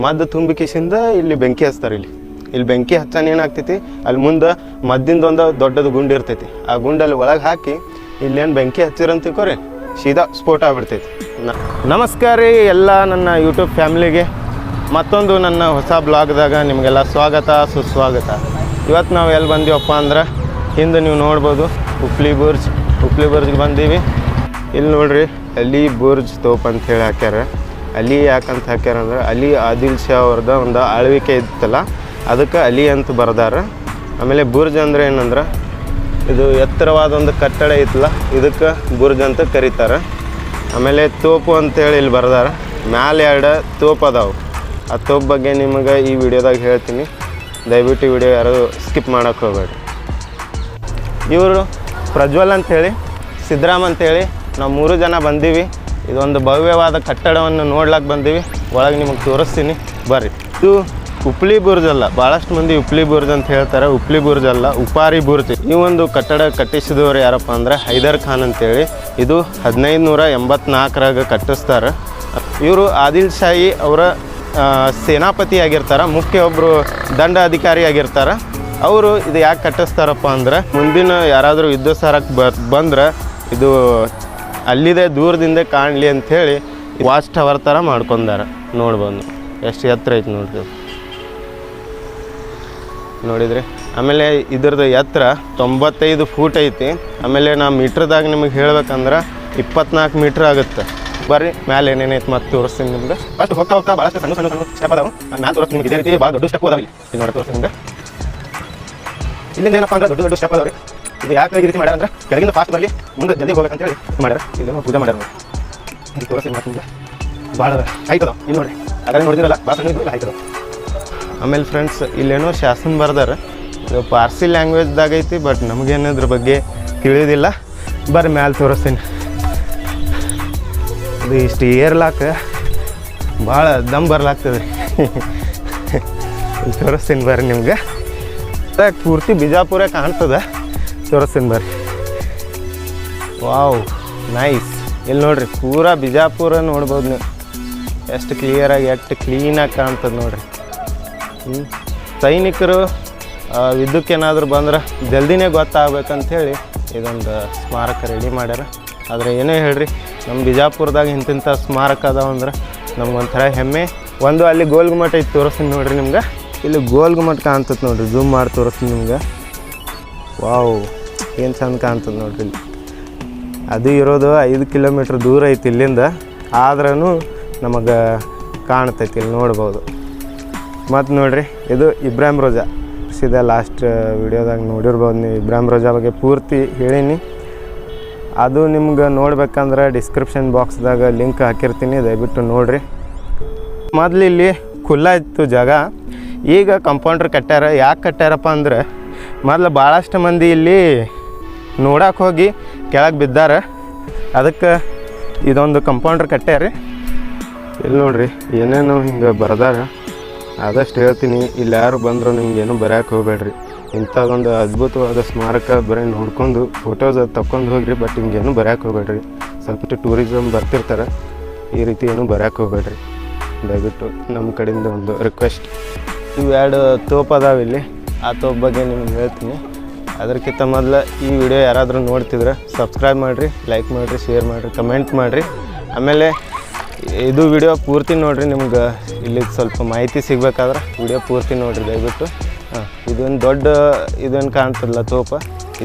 ಮದ್ದು ತುಂಬಿಕಿಸಿಂದ ಇಲ್ಲಿ ಬೆಂಕಿ ಹಚ್ತಾರೆ ಇಲ್ಲಿ. ಇಲ್ಲಿ ಬೆಂಕಿ ಹಚ್ಚಾನ ಏನಾಗ್ತೈತಿ? ಅಲ್ಲಿ ಮುಂದೆ ಮದ್ದಿಂದ ಒಂದು ದೊಡ್ಡದು ಗುಂಡು ಇರ್ತೈತಿ. ಆ ಗುಂಡಲ್ಲಿ ಒಳಗೆ ಹಾಕಿ ಇಲ್ಲೇನು ಬೆಂಕಿ ಹಚ್ಚಿರಂತಿಕೋರಿ ಸೀದಾ ಸ್ಫೋಟ ಆಗ್ಬಿಡ್ತೈತಿ. ನಮಸ್ಕಾರ ರೀ ಎಲ್ಲ ನನ್ನ ಯೂಟ್ಯೂಬ್ ಫ್ಯಾಮ್ಲಿಗೆ. ಮತ್ತೊಂದು ನನ್ನ ಹೊಸ ಬ್ಲಾಗ್ದಾಗ ನಿಮಗೆಲ್ಲ ಸ್ವಾಗತ, ಸುಸ್ವಾಗತ. ಇವತ್ತು ನಾವು ಎಲ್ಲಿ ಬಂದೀವಪ್ಪ ಅಂದ್ರೆ, ಹಿಂದೆ ನೀವು ನೋಡ್ಬೋದು ಉಪ್ಲಿ ಬುರ್ಜ್ ಉಪ್ಲಿ ಬುರ್ಜ್ಗೆ ಬಂದೀವಿ. ಇಲ್ಲಿ ನೋಡ್ರಿ ಅಲಿ ಬುರ್ಜ್ ತೋಪ್ ಅಂತ ಹೇಳಿ ಹಾಕ್ಯಾರ. ಅಲಿ ಯಾಕಂತ ಹಾಕ್ಯಾರಂದ್ರೆ ಅಲಿ ಆದಿಲ್ ಶಾ ಅವ್ರದ ಒಂದು ಆಳ್ವಿಕೆ ಇತ್ತಲ್ಲ, ಅದಕ್ಕೆ ಅಲಿ ಅಂತ ಬರ್ದಾರ. ಆಮೇಲೆ ಬುರ್ಜ್ ಅಂದ್ರೆ ಏನಂದ್ರೆ, ಇದು ಎತ್ತರವಾದ ಒಂದು ಕಟ್ಟಡ ಇತ್ತಲ್ಲ ಇದಕ್ಕೆ ಬುರ್ಜ್ ಅಂತ ಕರೀತಾರೆ. ಆಮೇಲೆ ತೋಪು ಅಂತೇಳಿ ಇಲ್ಲಿ ಬರ್ದಾರ. ಮ್ಯಾಲೆ ಎರಡು ತೋಪು ಅದಾವೆ. ಆ ತೋಪ್ ಬಗ್ಗೆ ನಿಮಗೆ ಈ ವಿಡಿಯೋದಾಗ ಹೇಳ್ತೀನಿ. ದಯವಿಟ್ಟು ವಿಡಿಯೋ ಯಾರು ಸ್ಕಿಪ್ ಮಾಡೋಕ್ಕೆ ಹೋಗ್ಬೇಡ್ರಿ ಇವರು ಪ್ರಜ್ವಲ್ ಅಂತೇಳಿ ಸಿದ್ದರಾಮ್ ಅಂತೇಳಿ ನಾವು ಮೂರು ಜನ ಬಂದೀವಿ. ಇದೊಂದು ಭವ್ಯವಾದ ಕಟ್ಟಡವನ್ನು ನೋಡ್ಲಾಕ್ ಬಂದೀವಿ. ಒಳಗೆ ನಿಮಗೆ ತೋರಿಸ್ತೀನಿ. ಬರ್ರಿ. ಇದು ಉಪ್ಲಿ ಬುರ್ಜ್ ಅಲ್ಲ. ಭಾಳಷ್ಟು ಮಂದಿ ಉಪ್ಲಿ ಬುರ್ಜ್ ಅಂತ ಹೇಳ್ತಾರೆ. ಉಪ್ಲಿ ಬುರ್ಜ್ ಅಲ್ಲ, ಉಪಾರಿ ಬುರ್ಜ್. ಈ ಒಂದು ಕಟ್ಟಡ ಕಟ್ಟಿಸಿದವರು ಯಾರಪ್ಪ ಅಂದ್ರೆ ಹೈದರ್ ಖಾನ್ ಅಂತೇಳಿ. ಇದು ಹದಿನೈದು ನೂರ ಎಂಬತ್ನಾಲ್ಕರಾಗ ಕಟ್ಟಿಸ್ತಾರೆ. ಇವರು ಆದಿಲ್ ಶಾಹಿ ಅವರ ಸೇನಾಪತಿ ಆಗಿರ್ತಾರೆ. ಮುಖ್ಯ ಒಬ್ಬರು ದಂಡ ಅಧಿಕಾರಿ ಆಗಿರ್ತಾರೆ. ಅವರು ಇದು ಯಾಕೆ ಕಟ್ಟಿಸ್ತಾರಪ್ಪ ಅಂದ್ರೆ ಮುಂದಿನ ಯಾರಾದರೂ ಯುದ್ಧ ಸಾರಕ್ಕೆ ಬಂದ್ರೆ ಇದು ಅಲ್ಲಿದೆ, ದೂರದಿಂದ ಕಾಣಲಿ ಅಂಥೇಳಿ ವಾಚ್ ಟವರ್ ಥರ ಮಾಡ್ಕೊಂಡಾರ. ನೋಡ್ಬೋದು ಎಷ್ಟು ಎತ್ತರ ಐತೆ ನೋಡ್ರಿ. ನೋಡಿದ್ರಿ? ಆಮೇಲೆ ಇದ್ರದ್ದು ಎತ್ತರ ತೊಂಬತ್ತೈದು ಫೂಟ್ ಐತಿ. ಆಮೇಲೆ ನಾ ಮೀಟ್ರದಾಗ ನಿಮಗೆ ಹೇಳ್ಬೇಕಂದ್ರೆ ಇಪ್ಪತ್ನಾಲ್ಕು ಮೀಟ್ರ್ ಆಗುತ್ತೆ. ಬರ್ರಿ, ಮ್ಯಾಲೆ ಏನೇನೈತೆ ಮತ್ತೆ ತೋರಿಸ್ತೀನಿ ನಿಮ್ಗೆ. ಫಸ್ಟ್ ಹೋಗ್ತಾ ಹೋಗ್ತಾ ಭಾಳಷ್ಟು ಸಣ್ಣ ಸಣ್ಣ ಸ್ಟೆಪ್ ಅದಾವೆ. ನಾನು ತೋರಿಸ್ತೀನಿ ನಿಮ್ಗೆ ಇದೇ ರೀತಿ ಭಾಳ ದೊಡ್ಡ ಸ್ಟೆಪ್ ಅದಾವೆ ಇಲ್ಲಿ. ನೋಡಿ ತೋರಿಸ್ತೀನಿ ನಿಮ್ಗೆ. ಇಲ್ಲಿಂದ ಏನಪ್ಪ ಅಂದ್ರೆ ದೊಡ್ಡ ದೊಡ್ಡ ಸ್ಟೆಪ್ ಅದಾವೆ ಇದು ಯಾಕೆ ಈ ರೀತಿ ಮಾಡ್ಯಾರ ಅಂದ್ರೆ ಕೆಳಗಿಂದ ಫಾಸ್ಟ್ ಬರಲಿ, ಮುಂದೆ ಜಲ್ದಿ ಹೋಗ್ಬೇಕಂತೇಳಿ ಮಾಡ್ಯಾರ. ಇದನ್ನು ಪೂಜೆ ಮಾಡ್ಯಾರ ನೋಡಿ. ಇಲ್ಲಿ ತೋರಿಸಿ ನಿಮ್ಗೆ ಭಾಳ ಆಯ್ತದ, ಇಲ್ಲಿ ನೋಡಿ ಅದ್ರಲ್ಲಿ ನೋಡಿದಿರಲ್ಲ ಭಾಷೆ ಹೈಟ್ ಆಮೇಲೆ ಫ್ರೆಂಡ್ಸ್ ಇಲ್ಲೇನೋ ಶಾಸನ ಬರ್ದಾರ. ಇದು ಪಾರ್ಸಿ ಲ್ಯಾಂಗ್ವೇಜ್ದಾಗ ಐತಿ ಬಟ್ ನಮಗೇನು ಇದ್ರ ಬಗ್ಗೆ ತಿಳಿಯೋದಿಲ್ಲ ಬರ್ರಿ, ಮ್ಯಾಲೆ ತೋರಿಸ್ತೀನಿ. ಅದು ಇಷ್ಟು ಏರ್ಲಾಕ ಭಾಳ ದಮ್ ಬರ್ಲಾಗ್ತದೆ ಇಲ್ಲಿ ತೋರಿಸ್ತೀನಿ ಬರ್ರಿ ನಿಮ್ಗೆ. ಪೂರ್ತಿ ಬಿಜಾಪುರ ಕಾಣ್ತದೆ. ತೋರಿಸ್ತೀನಿ ಬರ್ರಿ. ವಾವ್ ನೈಸ್ ಇಲ್ಲಿ ನೋಡ್ರಿ, ಪೂರಾ ಬಿಜಾಪುರ ನೋಡ್ಬೋದು ನೀವು. ಎಷ್ಟು ಕ್ಲಿಯರಾಗಿ ಎಷ್ಟು ಕ್ಲೀನಾಗಿ ಕಾಣ್ತದೆ ನೋಡ್ರಿ. ಹ್ಞೂ ಸೈನಿಕರು ಯುದ್ಧಕ್ಕೇನಾದರೂ ಬಂದ್ರೆ ಜಲ್ದಿನೇ ಗೊತ್ತಾಗಬೇಕಂಥೇಳಿ ಇದೊಂದು ಸ್ಮಾರಕ ರೆಡಿ ಮಾಡ್ಯಾರ. ಆದರೆ ಏನೇ ಹೇಳ್ರಿ ನಮ್ಮ ಬಿಜಾಪುರದಾಗ ಇಂತಿಂಥ ಸ್ಮಾರಕ ಅದಾವ ಅಂದ್ರೆ ನಮ್ಗೊಂಥರ ಹೆಮ್ಮೆ. ಒಂದು ಅಲ್ಲಿ ಗೋಲ್ಗುಮಠ ಐತೆ ತೋರಿಸ್ತೀನಿ ನೋಡ್ರಿ ನಿಮ್ಗೆ. ಇಲ್ಲಿ ಗೋಲ್ಗುಮಠ ಕಾಣ್ತದೆ ನೋಡ್ರಿ ಝೂಮ್ ಮಾಡಿ ತೋರಿಸ್ತೀನಿ ನಿಮ್ಗೆ. ವಾವ್. ಏನು ಚಂದ ಕಾಣ್ತದೆ ನೋಡ್ರಿ ಅದು ಇರೋದು ಐದು ಕಿಲೋಮೀಟ್ರ್ ದೂರ ಐತಿ ಇಲ್ಲಿಂದ. ಆದ್ರೂ ನಮಗೆ ಕಾಣ್ತೈತಿ ಇಲ್ಲಿ ನೋಡ್ಬೋದು. ಮತ್ತು ನೋಡ್ರಿ, ಇದು ಇಬ್ರಾಹಿಂ ರೋಜಾ. ಸೀದಾ ಲಾಸ್ಟ್ ವಿಡಿಯೋದಾಗ ನೋಡಿರ್ಬೋದು ನೀವು. ಇಬ್ರಾಹಿಂ ರೋಜಾ ಬಗ್ಗೆ ಪೂರ್ತಿ ಹೇಳೀನಿ. ಅದು ನಿಮ್ಗೆ ನೋಡ್ಬೇಕಂದ್ರೆ ಡಿಸ್ಕ್ರಿಪ್ಷನ್ ಬಾಕ್ಸ್ದಾಗ ಲಿಂಕ್ ಹಾಕಿರ್ತೀನಿ. ದಯವಿಟ್ಟು ನೋಡ್ರಿ. ಮೊದಲು ಇಲ್ಲಿ ಖುಲ್ಲಾ ಇತ್ತು ಜಾಗ. ಈಗ ಕಂಪೌಂಡ್ರ್ ಕಟ್ಟ್ಯಾರ. ಯಾಕೆ ಕಟ್ಟ್ಯಾರಪ್ಪ ಅಂದ್ರೆ, ಮೊದಲು ಭಾಳಷ್ಟು ಮಂದಿ ಇಲ್ಲಿ ನೋಡಕ್ಕೆ ಹೋಗಿ ಕೆಳಗೆ ಬಿದ್ದಾರ. ಅದಕ್ಕೆ ಇದೊಂದು ಕಂಪೌಂಡ್ರ್ ಕಟ್ಟ್ಯಾರ. ಇಲ್ಲಿ ನೋಡ್ರಿ, ಏನೇನು ಹಿಂಗೆ ಬರ್ದಾರ. ಆದಷ್ಟು ಹೇಳ್ತೀನಿ ಇಲ್ಲಿ ಯಾರು ಬಂದರೂ ನಿಮ್ಗೇನು ಬರೋಕೆ ಹೋಗ್ಬೇಡ್ರಿ. ಇಂಥದೊಂದು ಅದ್ಭುತವಾದ ಸ್ಮಾರಕ ಬರೀ ನೋಡ್ಕೊಂಡು ಫೋಟೋಸ್ ತಕೊಂಡು ಹೋಗ್ರಿ ಬಟ್ ಹಿಂಗೇನು ಬರೋಕೆ ಹೋಗ್ಬೇಡ್ರಿ. ಸ್ವಲ್ಪ ಟೂರಿಸಮ್ ಬರ್ತಿರ್ತಾರೆ, ಈ ರೀತಿ ಏನು ಬರೋಕೆ ಹೋಗ್ಬೇಡ್ರಿ. ದಯವಿಟ್ಟು ನಮ್ಮ ಕಡೆಯಿಂದ ಒಂದು ರಿಕ್ವೆಸ್ಟ್ ಇವೆರಡು ತೋಪ್ ಅದಾವ ಇಲ್ಲಿ. ಆ ತೋಪ್ ಬಗ್ಗೆ ನಿಮ್ಗೆ ಹೇಳ್ತೀನಿ. ಅದಕ್ಕಿಂತ ಮೊದಲು ಈ ವಿಡಿಯೋ ಯಾರಾದರೂ ನೋಡ್ತಿದ್ರೆ ಸಬ್ಸ್ಕ್ರೈಬ್ ಮಾಡಿರಿ ಲೈಕ್ ಮಾಡಿರಿ ಶೇರ್ ಮಾಡಿರಿ ಕಮೆಂಟ್ ಮಾಡಿರಿ. ಆಮೇಲೆ ಇದು ವಿಡಿಯೋ ಪೂರ್ತಿ ನೋಡಿರಿ, ನಿಮ್ಗೆ ಇಲ್ಲಿ ಸ್ವಲ್ಪ ಮಾಹಿತಿ ಸಿಗಬೇಕಾದ್ರೆ ವಿಡಿಯೋ ಪೂರ್ತಿ ನೋಡಿರಿ, ದಯವಿಟ್ಟು. ಹಾಂ, ಇದೊಂದು ದೊಡ್ಡ ಇದನ್ನು ಕಾಣ್ತದಲ್ಲ ತೋಪ.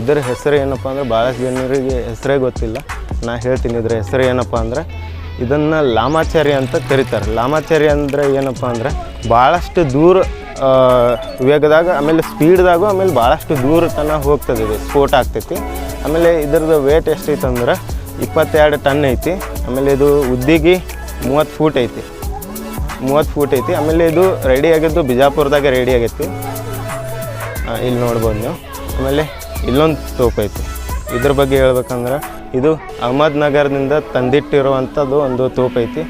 ಇದರ ಹೆಸರು ಏನಪ್ಪ ಅಂದ್ರೆ ಭಾಳಷ್ಟು ಜನರಿಗೆ ಹೆಸರೇ ಗೊತ್ತಿಲ್ಲ. ನಾ ಹೇಳ್ತೀನಿ ಇದರ ಹೆಸರು ಏನಪ್ಪ ಅಂದ್ರೆ ಇದನ್ನು ಲಾಮಾಚಾರಿ ಅಂತ ಕರೀತಾರೆ. ಲಾಮಾಚಾರಿ ಅಂದರೆ ಏನಪ್ಪ ಅಂದ್ರೆ ಭಾಳಷ್ಟು ದೂರ ವೇಗದಾಗ, ಆಮೇಲೆ ಸ್ಪೀಡ್ದಾಗೂ ಆಮೇಲೆ ಭಾಳಷ್ಟು ದೂರ ತನಕ ಹೋಗ್ತದೆ ಇದು ಸ್ಫೋಟ ಆಗ್ತೈತಿ. ಆಮೇಲೆ ಇದ್ರದ್ದು ವೇಟ್ ಎಷ್ಟೈತೆ ಅಂದ್ರೆ ಇಪ್ಪತ್ತೆರಡು ಟನ್ ಐತಿ. ಆಮೇಲೆ ಇದು ಉದ್ದಿಗೆ ಮೂವತ್ತು ಫೂಟ್ ಐತಿ. ಮೂವತ್ತು ಫೂಟ್ ಐತಿ. ಆಮೇಲೆ ಇದು ರೆಡಿ ಆಗಿದ್ದು ಬಿಜಾಪುರದಾಗ ರೆಡಿ ಆಗೈತಿ. ಇಲ್ಲಿ ನೋಡ್ಬೋದು ನೀವು. ಆಮೇಲೆ ಇಲ್ಲೊಂದು ತೋಪ್ ಐತಿ. ಇದ್ರ ಬಗ್ಗೆ ಹೇಳ್ಬೇಕಂದ್ರೆ ಇದು ಅಹಮದ್ ನಗರದಿಂದ ತಂದಿಟ್ಟಿರುವಂಥದ್ದು ಒಂದು ತೋಪ್ ಐತಿ.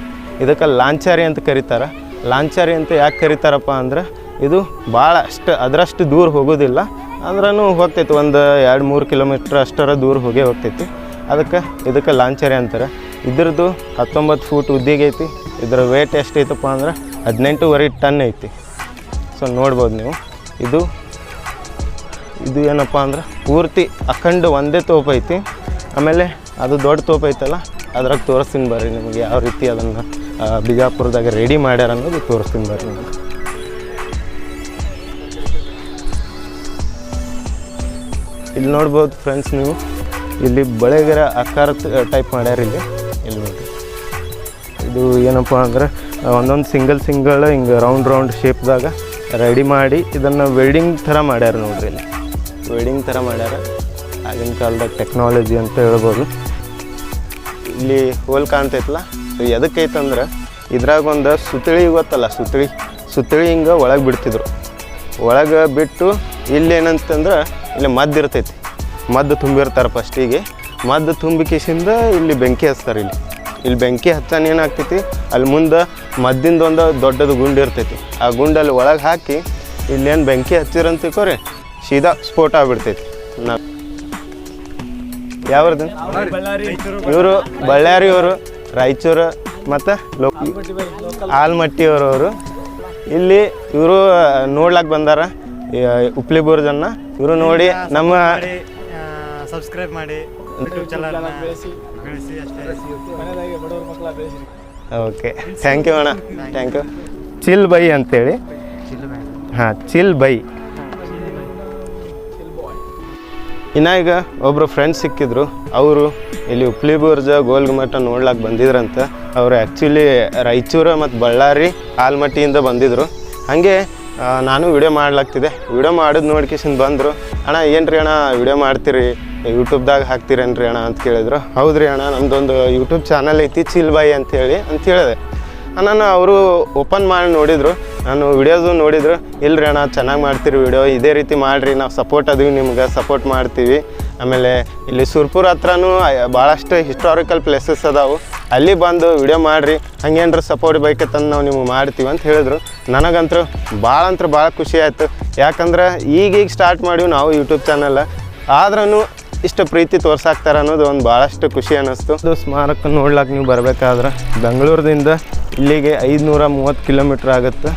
ಇದಕ್ಕೆ ಲಾಂಚಾರಿ ಅಂತ ಕರೀತಾರೆ. ಲಾಂಚಾರಿ ಅಂತ ಯಾಕೆ ಕರೀತಾರಪ್ಪ ಅಂದ್ರೆ ಇದು ಭಾಳ ಅಷ್ಟು ಅದರಷ್ಟು ದೂರ ಹೋಗೋದಿಲ್ಲ. ಅಂದ್ರೂ ಹೋಗ್ತೈತಿ, ಒಂದು ಎರಡು ಮೂರು ಕಿಲೋಮೀಟ್ರ್ ಅಷ್ಟರ ದೂರ ಹೋಗೇ ಹೋಗ್ತೈತಿ. ಅದಕ್ಕೆ ಇದಕ್ಕೆ ಲಾಂಚರಿ ಅಂತಾರೆ. ಇದ್ರದ್ದು ಹತ್ತೊಂಬತ್ತು ಫೂಟ್ ಉದ್ದಿಗೈತಿ ಇದ್ರ ವೇಟ್ ಎಷ್ಟೈತಪ್ಪ ಅಂದ್ರೆ ಹದಿನೆಂಟೂವರೆ ಟನ್ ಐತಿ. ಸೊ ನೋಡ್ಬೋದು ನೀವು. ಇದು ಇದು ಏನಪ್ಪ ಅಂದ್ರೆ ಪೂರ್ತಿ ಅಖಂಡ ಒಂದೇ ತೋಪ ಐತಿ. ಆಮೇಲೆ ಅದು ದೊಡ್ಡ ತೋಪ ಐತಲ್ಲ, ಅದ್ರಾಗ ತೋರಿಸ್ತೀನಿ ಬರ್ರಿ ನಿಮಗೆ ಯಾವ ರೀತಿ ಅದನ್ನು ಬಿಜಾಪುರದಾಗ ರೆಡಿ ಮಾಡ್ಯಾರ ಅನ್ನೋದು ತೋರಿಸ್ತೀನಿ ಬರ್ರಿ ನಿಮಗೆ. ಇಲ್ಲಿ ನೋಡ್ಬೋದು ಫ್ರೆಂಡ್ಸ್ ನೀವು. ಇಲ್ಲಿ ಬಳೆಗರ ಆಕಾರ ಟೈಪ್ ಮಾಡ್ಯಾರ ಇಲ್ಲಿ. ಇಲ್ಲಿ ನೋಡಿ ಇದು ಏನಪ್ಪ ಅಂದ್ರೆ, ಒಂದೊಂದು ಸಿಂಗಲ್ ಸಿಂಗಲ್ ಹಿಂಗೆ ರೌಂಡ್ ರೌಂಡ್ ಶೇಪ್ದಾಗ ರೆಡಿ ಮಾಡಿ ಇದನ್ನು ವೆಲ್ಡಿಂಗ್ ಥರ ಮಾಡ್ಯಾರ ನೋಡ್ರಿ ಇಲ್ಲಿ. ವೆಲ್ಡಿಂಗ್ ಥರ ಮಾಡ್ಯಾರ. ಆಗಿನ ಕಾಲದಾಗ ಟೆಕ್ನಾಲಜಿ ಅಂತ ಹೇಳ್ಬೋದು. ಇಲ್ಲಿ ಹೋಲ್ ಕಾಣ್ತೈತಲ್ಲ ಎದಕ್ಕೈತಂದ್ರೆ, ಇದ್ರಾಗ ಒಂದು ಸುತ್ತಳಿ ಗೊತ್ತಲ್ಲ ಸುತ್ತಳಿ ಸುತ್ತಳಿ ಹಿಂಗೆ ಒಳಗೆ ಬಿಡ್ತಿದ್ರು. ಒಳಗೆ ಬಿಟ್ಟು ಇಲ್ಲಿ ಏನಂತಂದ್ರೆ ಇಲ್ಲಿ ಮದ್ದು ಇರ್ತೈತಿ. ಮದ್ದು ತುಂಬಿರ್ತಾರೆ ಫಸ್ಟಿಗೆ ಮದ್ದು ತುಂಬಿಕೇಶಿಂದ ಇಲ್ಲಿ ಬೆಂಕಿ ಹಚ್ತಾರೆ ಇಲ್ಲಿ. ಇಲ್ಲಿ ಬೆಂಕಿ ಹಚ್ಚಾನ ಏನಾಗ್ತೈತಿ? ಅಲ್ಲಿ ಮುಂದೆ ಮದ್ದಿಂದ ಒಂದು ದೊಡ್ಡದು ಗುಂಡು ಇರ್ತೈತಿ. ಆ ಗುಂಡಲ್ಲಿ ಒಳಗೆ ಹಾಕಿ ಇಲ್ಲೇನು ಬೆಂಕಿ ಹಚ್ಚಿರಂತ ಕೊರೆ, ಸೀದಾ ಸ್ಫೋಟ ಆಗ್ಬಿಡ್ತೈತಿ. ನಾ ಯಾವ್ದು ಇವರು ಬಳ್ಳಾರಿಯವರು, ರಾಯಚೂರು ಮತ್ತು ಲೋಕ ಆಲ್ಮಟ್ಟಿಯವರವರು. ಇಲ್ಲಿ ಇವರು ನೋಡ್ಲಾಕೆ ಬಂದಾರ, ಈ ಉಪ್ಲಿ ಬುರ್ಜನ್ನ ಇವರು ನೋಡಿ ನಮ್ಮ ಸಬ್ಸ್ಕ್ರೈಬ್ ಮಾಡಿ ಯೂಟ್ಯೂಬ್ ಚಾನಲ್ ಬೆಳೆಸಿ. ಅಷ್ಟೇ. ಓಕೆ ಥ್ಯಾಂಕ್ ಯು ಅಣ್ಣ ಥ್ಯಾಂಕ್ ಯು ಚಿಲ್ ಬೈ ಅಂತೇಳಿ. ಹಾಂ ಚಿಲ್ ಬೈ. ಇನ್ನ ಈಗ ಒಬ್ಬರು ಫ್ರೆಂಡ್ಸ್ ಸಿಕ್ಕಿದ್ರು ಅವರು ಇಲ್ಲಿ ಉಪ್ಲಿ ಬುರ್ಜ ಗೋಲ್ಗುಮಠ ನೋಡ್ಲಾಕ್ ಬಂದಿದ್ರಂತ. ಅವರು ಆ್ಯಕ್ಚುಲಿ ರಾಯಚೂರು ಮತ್ತು ಬಳ್ಳಾರಿ ಆಲ್ಮಟ್ಟಿಯಿಂದ ಬಂದಿದ್ರು. ಹಾಗೆ ನಾನು ವಿಡಿಯೋ ಮಾಡ್ಲಾಗ್ತಿದೆ. ವಿಡಿಯೋ ಮಾಡೋದು ನೋಡ್ಕೇಶನ್ ಬಂದರು. ಅಣ್ಣ ಏನು ರೀ ಅಣ್ಣ, ವಿಡಿಯೋ ಮಾಡ್ತೀರಿ? ಯೂಟ್ಯೂಬ್ದಾಗ ಹಾಕ್ತೀರೇನ್ರಿ ಅಣ್ಣ ಅಂತ ಕೇಳಿದ್ರು. ಹೌದ್ರಿ ಅಣ್ಣ ನಮ್ಮದೊಂದು ಯೂಟ್ಯೂಬ್ ಚಾನಲ್ ಐತಿ ಚಿಲ್ ಬಾಯ್ ಅಂತೇಳಿ ಅಂತ ಹೇಳಿದೆ. ನಾನು ಅವರು ಓಪನ್ ಮಾಡಿ ನೋಡಿದರು. ನಾನು ವಿಡಿಯೋದು ನೋಡಿದ್ರು. ರೀ ಅಣ್ಣ, ಚೆನ್ನಾಗಿ ಮಾಡ್ತೀರಿ ವಿಡಿಯೋ ಇದೇ ರೀತಿ ಮಾಡಿರಿ. ನಾವು ಸಪೋರ್ಟ್ ಅದೀವಿ ನಿಮ್ಗೆ ಸಪೋರ್ಟ್ ಮಾಡ್ತೀವಿ. ಆಮೇಲೆ ಇಲ್ಲಿ ಸುರ್ಪುರ್ ಹತ್ರನೂ ಭಾಳಷ್ಟು ಹಿಸ್ಟಾರಿಕಲ್ ಪ್ಲೇಸಸ್ ಅದಾವು. ಅಲ್ಲಿ ಬಂದು ವಿಡಿಯೋ ಮಾಡಿರಿ, ಹಂಗೇನ್ರ ಸಪೋರ್ಟ್ ಬೇಕತ್ತಂದು ನಾವು ನಿಮ್ಗೆ ಮಾಡ್ತೀವಿ ಅಂತ ಹೇಳಿದ್ರು. ನನಗಂತೂ ಭಾಳ ಅಂತ ಭಾಳ ಖುಷಿ ಆಯಿತು. ಯಾಕಂದ್ರೆ ಈಗೀಗ ಸ್ಟಾರ್ಟ್ ಮಾಡೀವಿ ನಾವು ಯೂಟ್ಯೂಬ್ ಚಾನಲ್ ಆದ್ರೂ ಇಷ್ಟು ಪ್ರೀತಿ ತೋರ್ಸಾಕ್ತಾರೆ ಅನ್ನೋದು ಒಂದು ಭಾಳಷ್ಟು ಖುಷಿ ಅನ್ನಿಸ್ತು. ಅದು ಸ್ಮಾರಕ ನೋಡ್ಲಾಕ ನೀವು ಬರಬೇಕಾದ್ರೆ ಬೆಂಗಳೂರದಿಂದ ಇಲ್ಲಿಗೆ ಐದುನೂರ ಮೂವತ್ತು ಕಿಲೋಮೀಟ್ರ್ ಆಗುತ್ತೆ.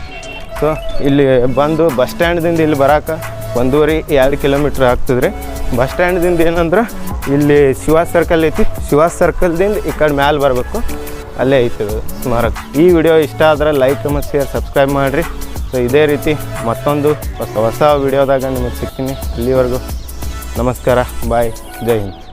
ಸೊ ಇಲ್ಲಿ ಬಂದು ಬಸ್ ಸ್ಟ್ಯಾಂಡ್ದಿಂದ ಇಲ್ಲಿ ಬರೋಕೆ ಒಂದೂವರೆ, ಎರಡು ಕಿಲೋಮೀಟ್ರ್ ಆಗ್ತದೆ ಬಸ್ ಸ್ಟ್ಯಾಂಡ್ದಿಂದ ಏನಂದ್ರೆ ಇಲ್ಲಿ ಶಿವ ಸರ್ಕಲ್ ಐತಿ. ಶಿವ ಸರ್ಕಲ್ದಿಂದ ಈ ಕಡೆ ಮ್ಯಾಲೆ ಬರಬೇಕು. ಅಲ್ಲೇ ಐತಿ ಸ್ಮಾರಕ. ಈ ವಿಡಿಯೋ ಇಷ್ಟ ಆದ್ರೆ ಲೈಕ್ ಮತ್ತು ಶೇರ್ ಸಬ್ಸ್ಕ್ರೈಬ್ ಮಾಡಿರಿ. ಸೊ ಇದೇ ರೀತಿ ಮತ್ತೊಂದು ಹೊಸ ಹೊಸ ವಿಡಿಯೋದಾಗ ನಿಮಗೆ ಸಿಗ್ತೀನಿ. ಅಲ್ಲಿವರೆಗೂ ನಮಸ್ಕಾರ. ಬಾಯ್ ಜೈ ಹಿಂದ್